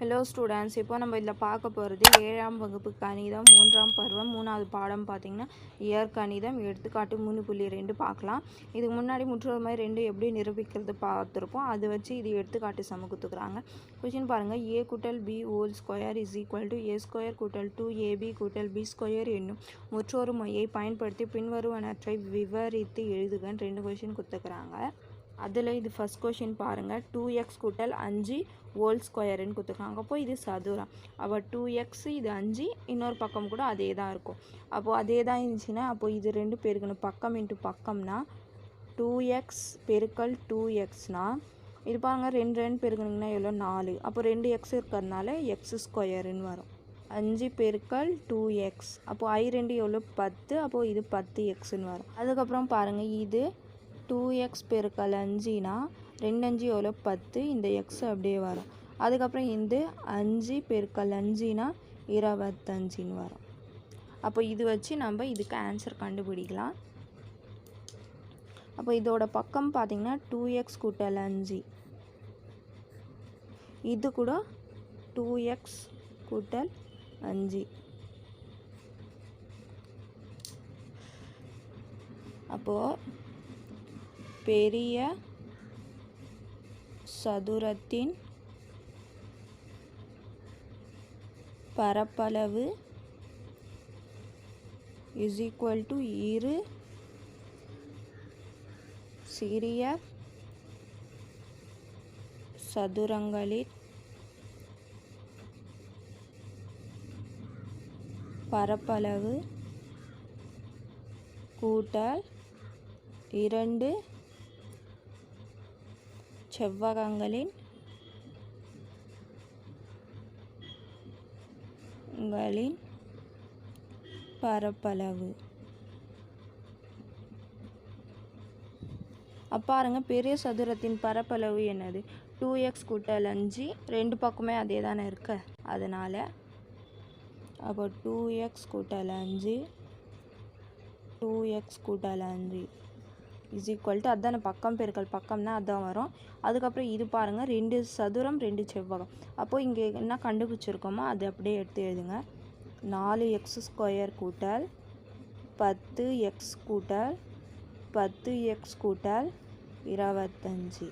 Hello students இப்போ நம்ம இதில் பார்க்க போகிறது ஏழாம் வகுப்பு கணிதம் மூன்றாம் பருவம் மூணாவது பாடம் பார்த்திங்கன்னா இயற் கணிதம் எடுத்துக்காட்டு மூணு புள்ளி ரெண்டு பார்க்கலாம். இதுக்கு முன்னாடி முற்றொரு மாதிரி ரெண்டு எப்படி நிரூபிக்கிறது பார்த்துருப்போம். அதை வச்சு இது எடுத்துக்காட்டு சம கொடுத்துக்குறாங்க கொஷின் பாருங்கள் ஏ கூட்டல் B whole square is equal to A square கூட்டல் டூ ஏபி கூட்டல் பி ஸ்கொயர் என்னும் முற்றொரு மொழியை பயன்படுத்தி பின்வருவனற்றை விவரித்து எழுதுகன்னு ரெண்டு கொஷின் கொடுத்துக்கிறாங்க அதில் இது ஃபஸ்ட் கொஷின் பாருங்கள் டூ எக்ஸ் கூட்டல் அஞ்சு ஹோல் ஸ்கொயருன்னு கொடுத்துருக்காங்க. அப்போ இது சதுரம். அப்போ டூ எக்ஸ் இது அஞ்சு இன்னொரு பக்கம் கூட அதே தான் இருக்கும். அப்போது அதே தான் இருந்துச்சுன்னா அப்போது இது ரெண்டு பெருக்கணும் பக்கம் இன்ட்டு பக்கம்னா டூ எக்ஸ் பெருக்கல் டூ எக்ஸ்னால் இது பாருங்கள் ரெண்டு ரெண்டு பெருக்கணுங்கன்னா எவ்வளோ? நாலு. அப்போ ரெண்டு எக்ஸ் இருக்கிறதுனால எக்ஸ் ஸ்கொயருன்னு வரும். அஞ்சு பெருக்கல் டூ எக்ஸ் அப்போது ஐ ரெண்டு எவ்வளோ? பத்து. அப்போது இது பத்து எக்ஸ்ன்னு வரும். அதுக்கப்புறம் பாருங்கள் இது டூ எக்ஸ் பெருக்கல் அஞ்சுனா ரெண்டு அஞ்சு எவ்வளோ? பத்து. இந்த எக்ஸ் அப்படியே வரும். அதுக்கப்புறம் இந்த அஞ்சு பெருக்கல் அஞ்சுனா இருபத்தஞ்சின்னு வரும். அப்போ இது வச்சு நம்ம இதுக்கு ஆன்சர் கண்டுபிடிக்கலாம். அப்போ இதோட பக்கம் பார்த்திங்கன்னா டூ எக்ஸ் கூட்டல் அஞ்சு. இது கூட டூ எக்ஸ் கூட்டல் அஞ்சு. அப்போது பெரிய சதுரத்தின் பரப்பளவு இஸ் ஈக்குவல் டு இரு சிறிய சதுரங்களின் பரப்பளவு கூட்டல் இரண்டு செவ்வகங்களின் களின் பரப்பளவு. பாருங்க பெரிய சதுரத்தின் பரப்பளவு என்னது? டூ எக்ஸ் கூட்டல் அஞ்சு ரெண்டு பக்கமே அதே தானே இருக்கு. அதனால் அப்போ டூ எக்ஸ் கூட்டல் அஞ்சு டூ எக்ஸ் கூட்டல் அஞ்சு. இஸ் ஈக்குவல் டு அதான பக்கம் பெருக்கல் பக்கம்னா அதான் வரும். அதுக்கப்புறம் இது பாருங்கள் ரெண்டு சதுரம் ரெண்டு செவ்வகம். அப்போது இங்கே என்ன கண்டுபிடிச்சிருக்கோமோ அது அப்படியே எடுத்து எழுதுங்க. நாலு எக்ஸ் ஸ்கொயர் கூட்டல் பத்து எக்ஸ் கூட்டல் பத்து எக்ஸ் கூட்டல் இருபத்தஞ்சி.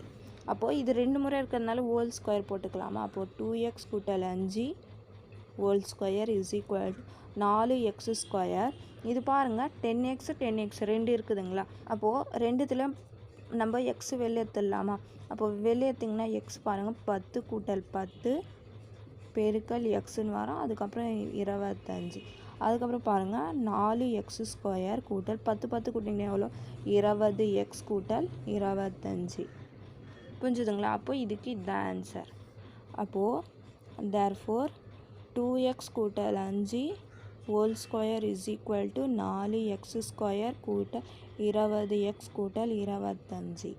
அப்போது இது ரெண்டு முறை இருக்கிறதுனால ஹோல் ஸ்கொயர் போட்டுக்கலாமா? அப்போது டூ எக்ஸ் கூட்டல் அஞ்சு ஹோல் ஸ்கொயர் இஸ் ஈக்குவல் நாலு எக்ஸ் ஸ்கொயர் இது பாருங்கள் டென் எக்ஸ் டென் எக்ஸ் ரெண்டு இருக்குதுங்களா? அப்போது ரெண்டுத்தில் நம்ம எக்ஸ் வெளியேற்றலாமா அப்போது வெளியேற்றிங்கன்னா எக்ஸ் பாருங்கள் பத்து கூட்டல் பத்து பெருக்கல் எக்ஸுன்னு வரும். அதுக்கப்புறம் இருபத்தஞ்சி. அதுக்கப்புறம் பாருங்கள் நாலு எக்ஸ் ஸ்கொயர் கூட்டல் பத்து பத்து கூட்டிங்கன்னா எவ்வளோ? இருபது எக்ஸ் கூட்டல் இருபத்தஞ்சி. புரிஞ்சுதுங்களா? அப்போது இதுக்கு இதுதான் ஆன்சர் அப்போது தேர் ஃபோர் டூ எக்ஸ் கூட்டல் அஞ்சு whole square is equal to நாலு எக்ஸ் ஸ்கொயர் கூட்டல் இருபது எக்ஸ் கூட்டல் இருபத்தஞ்சி.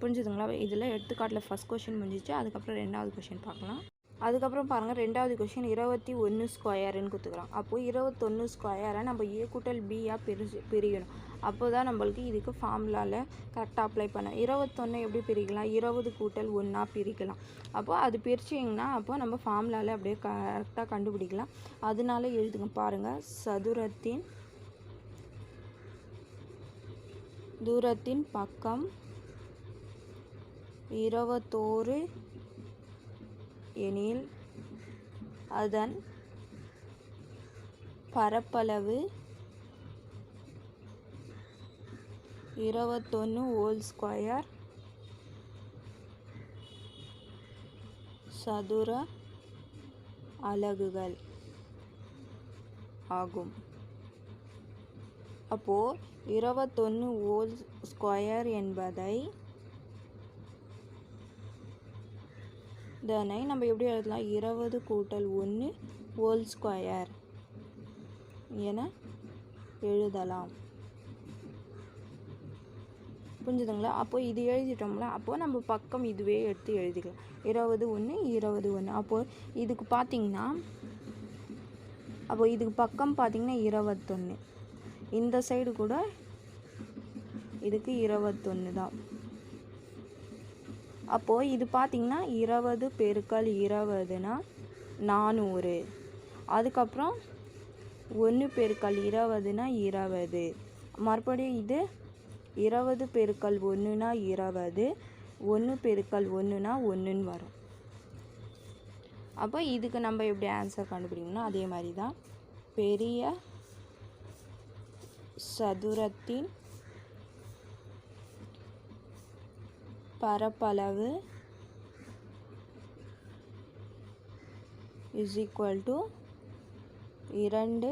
புரிஞ்சுதுங்களா? இதில் எடுத்துக்காட்டில் ஃபஸ்ட் கொஷின் முடிஞ்சிச்சு. அதுக்கப்புறம் ரெண்டாவது கொஷின் பார்க்கலாம். அதுக்கப்புறம் பாருங்கள் ரெண்டாவது கொஷின் இருபத்தி ஒன்று ஸ்கொயருன்னு கொடுத்துக்கலாம் அப்போது இருபத்தொன்று ஸ்கொயரை நம்ம ஏ கூட்டல் பியாக பிரிச்சு பிரியணும். அப்போ தான் நம்மளுக்கு இதுக்கு ஃபார்முலாவில் கரெக்டாக அப்ளை பண்ண. இருபத்தொன்று எப்படி பிரிக்கலாம்? இருபது கூட்டல் ஒன்றா பிரிக்கலாம். அப்போது அது பிரிச்சிங்கன்னா அப்போது நம்ம ஃபார்முலாவில் அப்படியே கரெக்டாக கண்டுபிடிக்கலாம். அதனால எழுதுங்க பாருங்கள் சதுரத்தின் தூரத்தின் பக்கம் இருபத்தோரு எனில் அதன் பரப்பளவு இருபத்தொன்று ஹோல் ஸ்கொயர். சதுர அலகுகள் ஆகும். அப்போது இருபத்தொன்று ஹோல் ஸ்கொயர் என்பதை இதனை நம்ம எப்படி எழுதலாம்? இருபது கூட்டல் ஒன்று ஹோல் ஸ்கொயர் என எழுதலாம். புரிஞ்சுதுங்களா? அப்போ இது எழுதிட்டோம்ல அப்போது நம்ம பக்கம் இதுவே எடுத்து எழுதிக்கலாம். இருபது ஒன்று இருபது ஒன்று அப்போது இதுக்கு பார்த்தீங்கன்னா அப்போ இதுக்கு பக்கம் பார்த்தீங்கன்னா இருபத்தொன்று இந்த சைடு கூட இதுக்கு இருபத்தொன்று தான். அப்போது இது பார்த்தீங்கன்னா இருபது பெருக்கல் இருபதுனா நானூறு. அதுக்கப்புறம் ஒன்று பெருக்கல் இருபதுனா இருபது. மறுபடியும் இது இருபது பெருக்கல் ஒன்றுனா இருபது ஒன்று பெருக்கல் ஒன்றுனா ஒன்றுன்னு வரும். அப்போ இதுக்கு நம்ம எப்படி ஆன்சர் கண்டுபிடிக்கணும்னா அதே மாதிரி தான் பெரிய சதுரத்தின் பரப்பளவு இஸ் ஈக்குவல் டு இரண்டு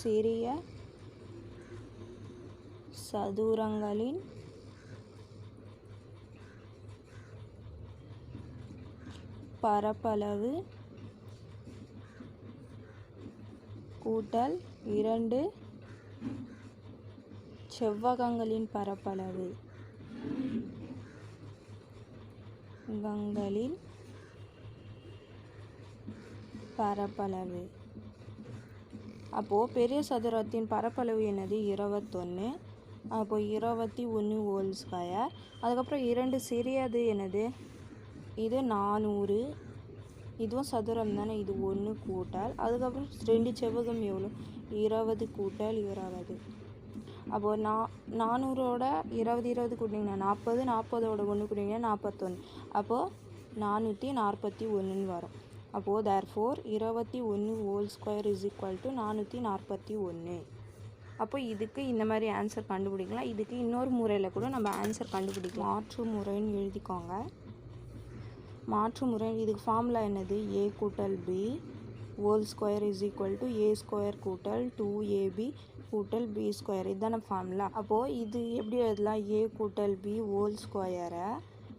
சிறிய சதுரங்களின் பரப்பளவு கூட்டல் இரண்டு செவ்வகங்களின் பரப்பளவு. கங்களின் பரப்பளவு. அப்போது பெரிய சதுரத்தின் பரப்பளவு என்னது? இருபத்தொன்று அப்போ இருபத்தி ஒன்று ஹோல் ஸ்கொயர் அதுக்கப்புறம் இரண்டு சிறியது என்னது? இது நானூறு. இதுவும் சதுரம் தானே? இது ஒன்று கூட்டல். அதுக்கப்புறம் ரெண்டு செவ்வகம் எவ்வளோ இருபது கூட்டல் இருபது. அப்போது நா நானூறோட இருபது இருபது கூட்டிங்கன்னா நாற்பது நாற்பதோட ஒன்று கூட்டிங்கன்னா நாற்பத்தொன்று அப்போது நானூற்றி நாற்பத்தி ஒன்றுன்னு வரும். அப்போது தேர் ஃபோர் இருபத்தி ஒன்று whole square is equal to நானூற்றி நாற்பத்தி ஒன்று அப்போ இதுக்கு இந்த மாதிரி ஆன்சர் கண்டுபிடிக்கலாம். இதுக்கு இன்னொரு முறையில் கூட நம்ம ஆன்சர் கண்டுபிடிக்கலாம். மாற்று முறைன்னு எழுதிக்கோங்க. மாற்று முறை இதுக்கு ஃபார்முலா என்னது? ஏ கூட்டல் B whole square is equal to A square கூட்டல் டூ ஏபி கூட்டல் பி ஸ்கொயர் இதுதானே ஃபார்முலா அப்போது இது எப்படி எழுதலாம்? ஏ கூட்டல் பி ஹோல் ஸ்கொயரை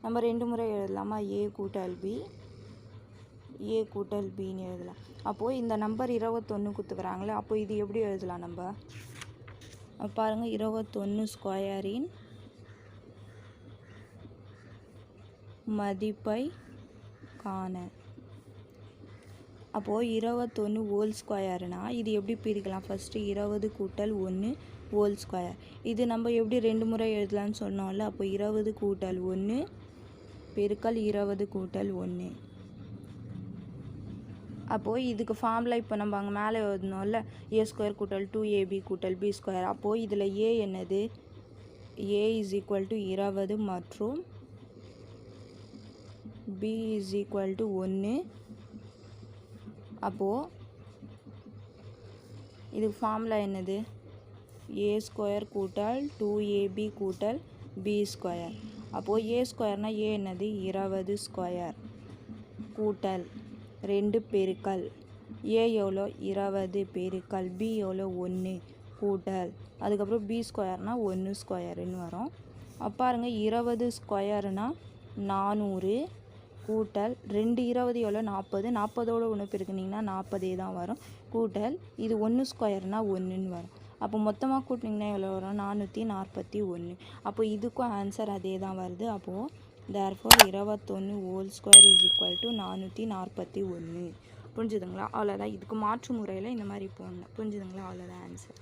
நம்ம ரெண்டு முறை எழுதலாமா? ஏ கூட்டல் பி ஏ கூட்டல் பின்னு எழுதலாம். அப்போது இந்த நம்பர் இருபத்தொன்று கொடுத்துக்கிறாங்களே அப்போது இது எப்படி எழுதலாம் நம்ம? பாருங்கள் இருபத்தொன்று ஸ்கொயரின் மதிப்பை காண. அப்போது இருபத்தொன்று ஹோல் ஸ்கொயர்னா இது எப்படி பிரிக்கலாம்? ஃபஸ்ட்டு இருபது கூட்டல் ஒன்று ஹோல் ஸ்கொயர் இது நம்ம எப்படி ரெண்டு முறை எழுதலாம்னு சொன்னோம்ல அப்போ இருபது கூட்டல் ஒன்று பெருக்கல் இருபது கூட்டல் ஒன்று அப்போது இதுக்கு ஃபார்மில் இப்போ நம்ம அங்கே மேலே எழுதணும்ல ஏ ஸ்கொயர் கூட்டல் டூ ஏபி கூட்டல் பி ஸ்கொயர் அப்போது இதில் ஏ என்னது? ஏ இஸ் ஈக்குவல் டு இருபது மற்றும் பி இஸ் ஈக்குவல் டு ஒன்று அப்போது இதுக்கு ஃபார்மில் என்னது? ஏ ஸ்கொயர் கூட்டல் டூ ஏபி கூட்டல் பி ஸ்கொயர் அப்போது ஏ ஸ்கொயர்னால் ஏ என்னது? இருபது ஸ்கொயர் கூட்டல். ரெண்டு பெருக்கல். ஏ எவ்வளோ இருபது பெருக்கல். பி எவ்வளோ ஒன்று கூட்டல். அதுக்கப்புறம் பி ஸ்கொயர்னால் ஒன்று ஸ்கொயருன்னு வரும். பாருங்க இருபது ஸ்கொயர்னால் நானூறு. கூட்டல். ரெண்டு இருபது எவ்வளோ நாற்பது. நாற்பதோட ஒன்று பெருக்குனிங்கன்னா நாற்பதே தான் வரும். கூட்டல். இது ஒன்று ஸ்கொயர்னால் ஒன்றுன்னு வரும். அப்போ மொத்தமாக கூட்டினீங்கன்னா எவ்வளோ வரும்? நானூற்றி நாற்பத்தி ஒன்று அப்போ இதுக்கும் ஆன்சர் அதே தான் வருது. அப்போது தேர்ஃபோர் இருபத்தொன்று whole square is equal to நானூற்றி நாற்பத்தி ஒன்று புரிஞ்சுதுங்களா? அவ்வளோதான் இதுக்கு மாற்று முறையில் இந்த மாதிரி போடணும். புரிஞ்சுதுங்களா? அவ்வளோதான் ஆன்சர்